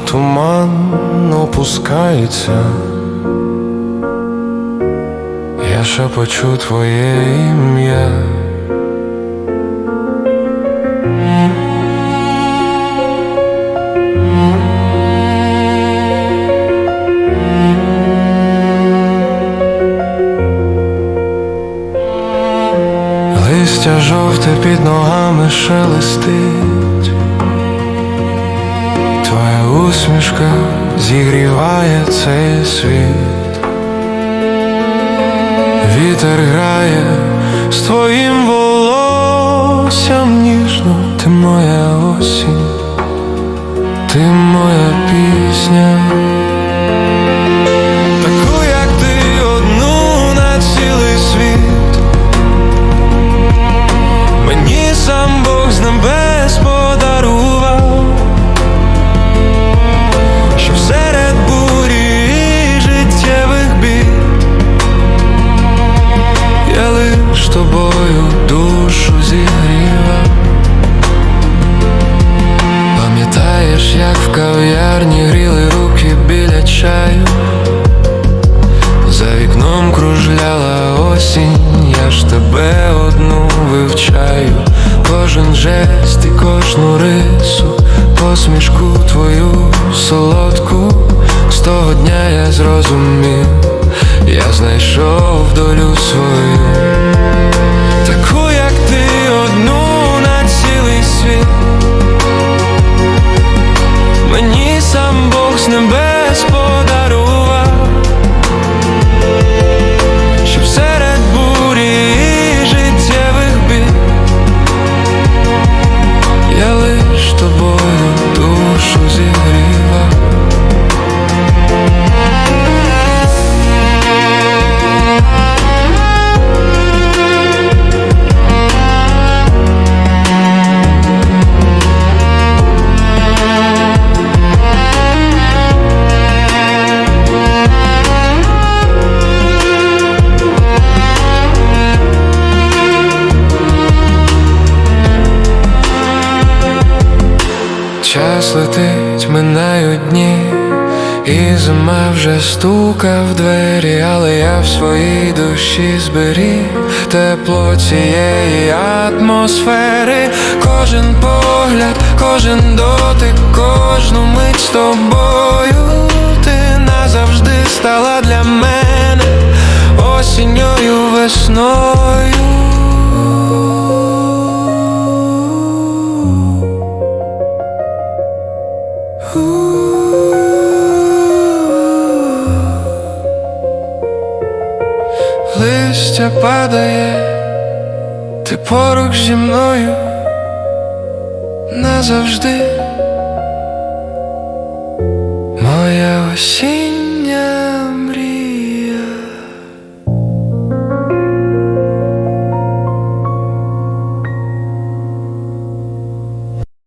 туман опускається, я шепочу твоє ім'я. Листя жовте під ногами шелестить, твоя усмішка зігріває цей світ, вітер грає з твоїм волоссям душу зігрівав. Пам'ятаєш, як в кав'ярні гріли руки біля чаю, за вікном кружляла осінь, я ж тебе одну вивчаю, кожен жест і кожну рису, посмішку твою солодку, з того дня я зрозумів, я знайшов долю свою, Straks naar buiten Час летить, минають дні, і зима вже стука в двері, але я в своїй душі зберіг тепло цієї атмосфери, кожен погляд, кожен дотик, кожну мить з тобою. Ти назавжди стала для мене осінньою весною. Листя падає, ти поруч зі мною назавжди. Моя осінь